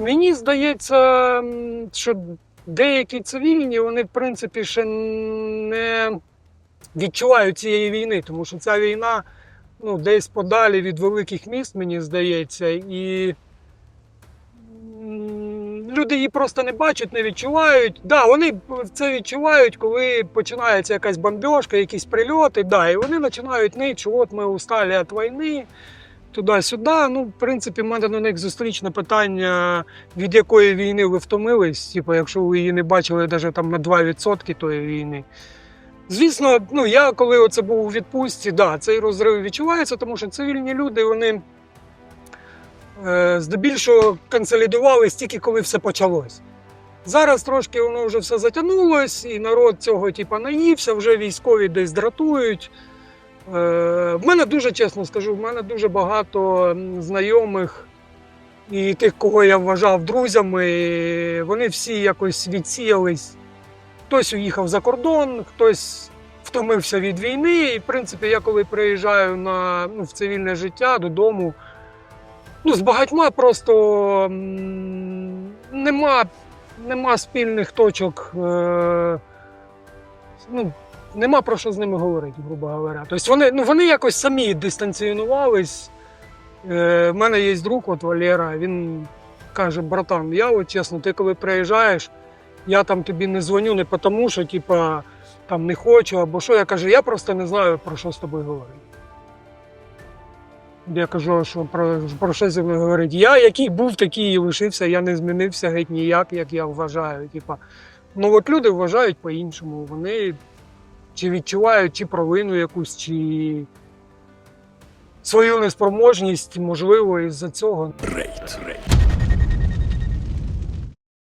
Мені здається, що деякі цивільні, вони, в принципі, ще не відчувають цієї війни, тому що ця війна ну, десь подалі від великих міст, мені здається, і люди її просто не бачать, не відчувають. Да, вони це відчувають, коли починається якась бомбьошка, якісь прильоти, да, і вони починають нити, що от ми устали від війни. Туди-сюди. Ну, в принципі, в мене до них зустрічне питання, від якої війни ви втомились. Типу, якщо ви її не бачили навіть там на 2% тої війни. Звісно, ну я коли оце був у відпустці, да, цей розрив відчувається, тому що цивільні люди вони е, здебільшого консолідувались тільки коли все почалось. Зараз трошки воно вже все затягнулось, і народ цього типу, наївся, вже військові десь дратують. Е, в мене дуже чесно скажу, в мене дуже багато знайомих і тих, кого я вважав друзями, вони всі якось відсіялись. Хтось уїхав за кордон, хтось втомився від війни. І, в принципі, я коли приїжджаю на, ну, в цивільне життя додому, ну, з багатьма просто нема, нема спільних точок. Е, ну, нема про що з ними говорити, грубо говоря. Тобто вони, ну, вони якось самі дистанціонувались. Е, в мене є друг, от Валера, він каже: братан, я от чесно, ти коли приїжджаєш, я там тобі не дзвоню не тому, що типа, там не хочу або що. Я кажу, я просто не знаю, про що з тобою говорити. Я кажу, що про, про що зі мною говорити. Я який був, такий і лишився, я не змінився геть ніяк, як я вважаю. Типа, ну от люди вважають по-іншому. Вони чи відчувають чи провину якусь, чи свою неспроможність, можливо, із-за цього. Рейд. Рейд.